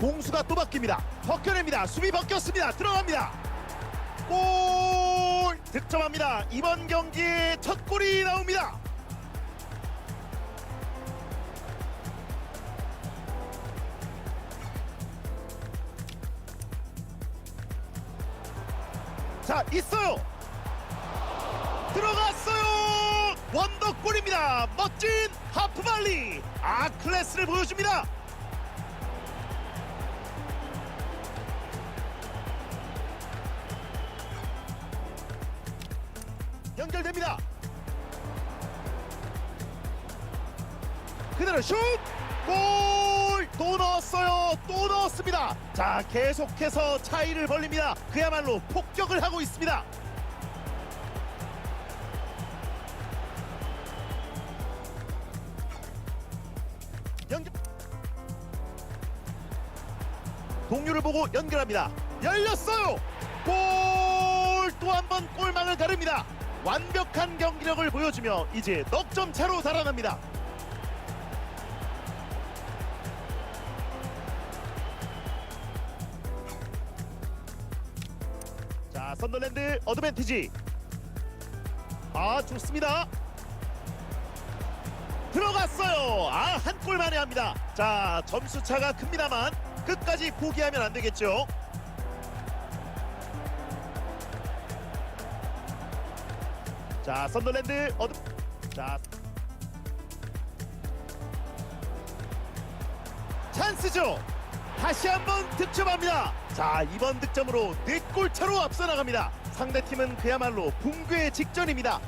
공수가 또 바뀝니다. 벗겨냅니다. 수비 벗겼습니다. 들어갑니다. 골 득점합니다. 이번 경기의 첫 골이 나옵니다. 자 있어요. 들어갔어요. 원더골입니다. 멋진 하프발리. 아 클래스를 보여줍니다. 연결됩니다. 그대로 슛! 골! 또 넣었어요. 또 넣었습니다. 자, 계속해서 차이를 벌립니다. 그야말로 폭격을 하고 있습니다. 연결. 동료를 보고 연결합니다. 열렸어요. 골! 또 한 번 골망을 가릅니다. 완벽한 경기력을 보여주며 이제 넉점 차로 달아납니다. 자, 선더랜드 어드밴티지. 아, 좋습니다. 들어갔어요. 아, 한 골 만에 합니다. 자, 점수 차가 큽니다만 끝까지 포기하면 안 되겠죠. 자, 선더랜드 어드 자. 찬스죠. 다시 한번 득점합니다. 자, 이번 득점으로 4골 차로 앞서 나갑니다. 상대팀은 그야말로 붕괴의 직전입니다.